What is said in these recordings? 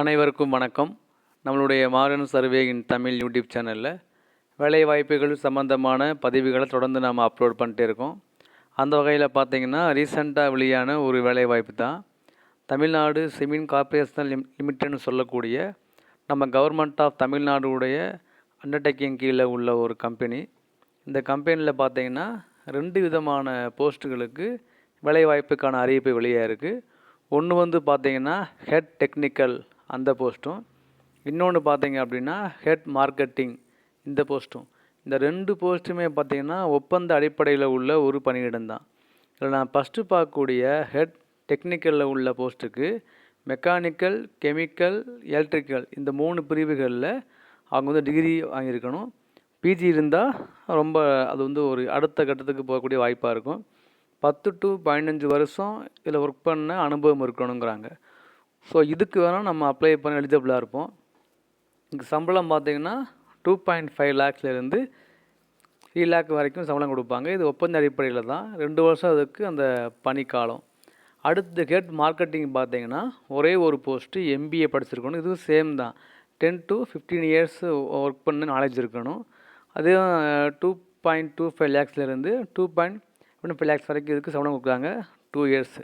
அனைவருக்கும் வணக்கம். நம்மளுடைய Maran survey in Tamil YouTube சேனலில் வேலை வாய்ப்புகள் சம்மந்தமான பதிவுகளை தொடர்ந்து நாம் அப்லோட் பண்ணிட்டே இருக்கோம். அந்த வகையில் பார்த்தீங்கன்னா ரீசெண்டாக வெளியான ஒரு வேலை வாய்ப்பு தான். தமிழ்நாடு சிமின் கார்பரேஷன் லிம் லிமிட்டட்னு சொல்லக்கூடிய நம்ம கவர்மெண்ட் ஆஃப் தமிழ்நாடுடைய அண்டர்டேக்கிங் கீழே உள்ள ஒரு கம்பெனி இந்த கம்பெனியில் பார்த்தீங்கன்னா ரெண்டு விதமான போஸ்ட்டுகளுக்கு வேலைவாய்ப்புக்கான அறிவிப்பு வெளியாக இருக்குது ஒன்று வந்து பார்த்தீங்கன்னா ஹெட் டெக்னிக்கல் அந்த போஸ்ட்டும். இன்னொன்று பார்த்தீங்க அப்படின்னா ஹெட் மார்க்கெட்டிங் இந்த போஸ்ட்டும். இந்த ரெண்டு போஸ்ட்டுமே பார்த்தீங்கன்னா ஒப்பந்த அடிப்படையில் உள்ள ஒரு பணியிடம் தான். இதில் நான் ஃபஸ்ட்டு பார்க்கக்கூடிய ஹெட் டெக்னிக்கலில் உள்ள போஸ்ட்டுக்கு மெக்கானிக்கல் கெமிக்கல் எலக்ட்ரிக்கல் இந்த மூணு பிரிவுகளில் அவங்க வந்து டிகிரி வாங்கியிருக்கணும். பிஜி இருந்தால் ரொம்ப அது வந்து ஒரு அடுத்த கட்டத்துக்கு போகக்கூடிய வாய்ப்பாக இருக்கும். பத்து டு பதினஞ்சு வருஷம் இதில் ஒர்க் பண்ண அனுபவம் இருக்கணுங்கிறாங்க. ஸோ இதுக்கு வேணால் நம்ம அப்ளை பண்ண எலிஜிபிளாக இருப்போம். இங்கே சம்பளம் பார்த்தீங்கன்னா டூ பாயிண்ட் ஃபைவ் லேக்ஸ்லேருந்து த்ரீ லேக் வரைக்கும் சம்பளம் கொடுப்பாங்க. இது ஒப்பந்த அடிப்படையில் தான். ரெண்டு வருஷம் அதுக்கு அந்த பணிக்காலம் அடுத்து ஹெட் மார்க்கெட்டிங் பார்த்தீங்கன்னா ஒரே ஒரு போஸ்ட்டு எம்பிஏ படிச்சிருக்கணும். இதுவும் சேம் தான். Ten to fifteen years work பண்ண நாலேஜ் இருக்கணும். அதே டூ பாயிண்ட் டூ ஃபைவ் லேக்ஸ்லேருந்து டூ பாயிண்ட் ஒன்று ஃபைவ் லேக்ஸ் வரைக்கும் இதுக்கு சம்பளம் கொடுக்குறாங்க. டூ இயர்ஸு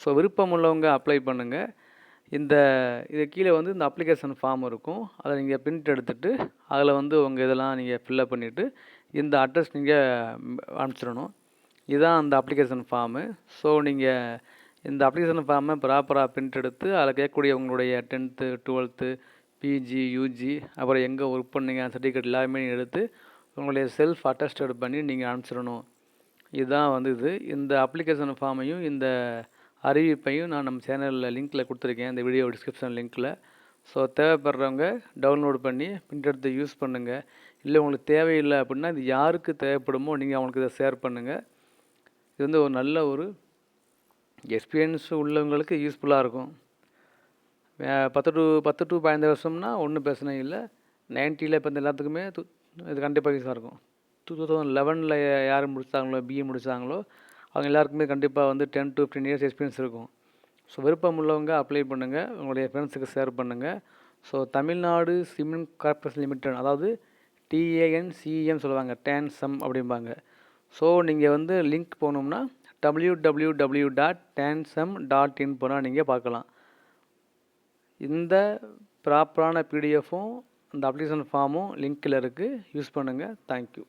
ஸோ விருப்பம் உள்ளவங்க அப்ளை பண்ணுங்கள் இந்த இது கீழே வந்து இந்த அப்ளிகேஷன் ஃபார்ம் இருக்கும். அதை நீங்கள் பிரிண்ட் எடுத்துகிட்டு அதில் வந்து உங்கள் இதெல்லாம் நீங்கள் ஃபில்லப் பண்ணிவிட்டு இந்த அட்ரஸ் நீங்கள் அனுப்பிச்சிடணும். இதுதான் அந்த அப்ளிகேஷன் ஃபார்மு ஸோ நீங்கள் இந்த அப்ளிகேஷன் ஃபார்மை ப்ராப்பராக பிரிண்ட் எடுத்து அதில் கேட்கக்கூடிய உங்களுடைய டென்த்து டுவெல்த்து பிஜி யூஜி அப்புறம் எங்கே ஒர்க் பண்ணீங்க சர்டிஃபிகேட் எல்லாமே எடுத்து உங்களுடைய செல்ஃப் அட்டஸ்டட் பண்ணி நீங்கள் அனுப்பிச்சிடணும். இதுதான் வந்து இது. இந்த அப்ளிகேஷன் ஃபார்மையும் இந்த அறிவிப்பையும் நான் நம்ம சேனலில் லிங்க்கில் கொடுத்துருக்கேன். இந்த வீடியோ டிஸ்கிரிப்ஷன் லிங்க்கில் ஸோ தேவைப்படுறவங்க டவுன்லோட் பண்ணி பிரிண்ட் எடுத்து யூஸ் பண்ணுங்கள் இல்லை உங்களுக்கு தேவையில்லை அப்படின்னா இது யாருக்கு தேவைப்படுமோ நீங்கள் அவங்களுக்கு இதை ஷேர் பண்ணுங்கள் இது வந்து ஒரு நல்ல ஒரு எக்ஸ்பீரியன்ஸ் உள்ளவங்களுக்கு யூஸ்ஃபுல்லாக இருக்கும். பத்து டு பத்து டு பதினஞ்சு வருஷம்னா ஒன்றும் பிரச்சனை இல்லை. நைன்ட்டியில் இப்போ இந்த எல்லாத்துக்குமே இது கண்டிப்பாக யூஸாக இருக்கும். டூ தௌசண்ட் லெவனில் யார் முடித்தாங்களோ பிஏ முடித்தாங்களோ அவங்க எல்லாருக்குமே கண்டிப்பாக வந்து ten to fifteen years experience இருக்கும். ஸோ விருப்பம் உள்ளவங்க அப்ளை பண்ணுங்கள் உங்களுடைய ஃப்ரெண்ட்ஸுக்கு ஷேர் பண்ணுங்கள் so Tamil Nadu cement corporation limited அதாவது டிஏஎன் சிஎம் சொல்லுவாங்க டேன்சம் அப்படிம்பாங்க. ஸோ நீங்கள் வந்து லிங்க் போனோம்னா W W W dot tancem dot in போனால் நீங்கள் பார்க்கலாம். இந்த ப்ராப்பரான பிடிஎஃப்பும் அந்த அப்ளிகேஷன் ஃபார்மும் லிங்க்கில் இருக்குது யூஸ் பண்ணுங்கள் தேங்க்யூ